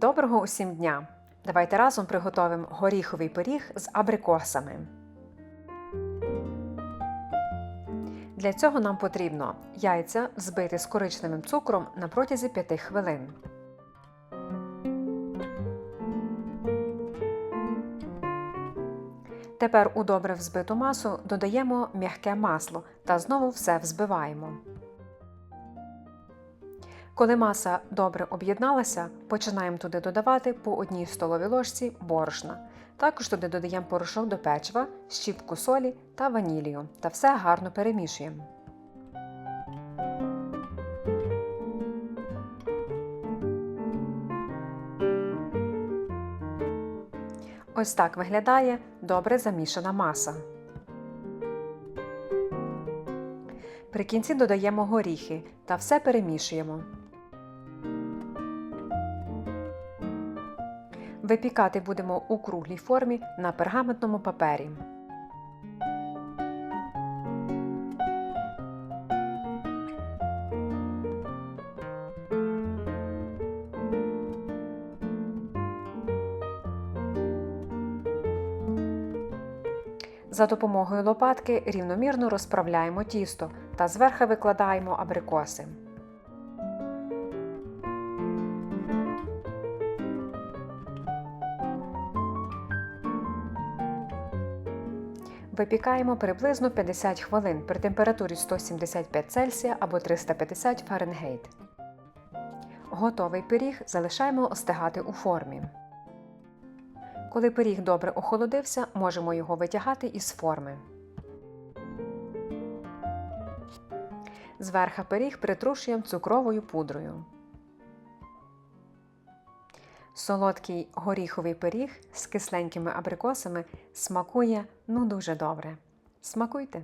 Доброго усім дня! Давайте разом приготуємо горіховий пиріг з абрикосами. Для цього нам потрібно яйця взбити з коричневим цукром на протязі 5 хвилин. Тепер у добре взбиту масу додаємо м'яке масло та знову все взбиваємо. Коли маса добре об'єдналася, починаємо туди додавати по одній столовій ложці борошна. Також туди додаємо порошок до печива, щіпку солі та ванілію та все гарно перемішуємо. Ось так виглядає добре замішана маса. При кінці додаємо горіхи та все перемішуємо. Випікати будемо у круглій формі на пергаментному папері. За допомогою лопатки рівномірно розправляємо тісто та зверху викладаємо абрикоси. Випікаємо приблизно 50 хвилин при температурі 175 Цельсія або 350 Фаренгейт. Готовий пиріг залишаємо остигати у формі. Коли пиріг добре охолодився, можемо його витягати із форми. Зверха пиріг притрушуємо цукровою пудрою. Солодкий горіховий пиріг з кисленькими абрикосами смакує ну дуже добре. Смакуйте!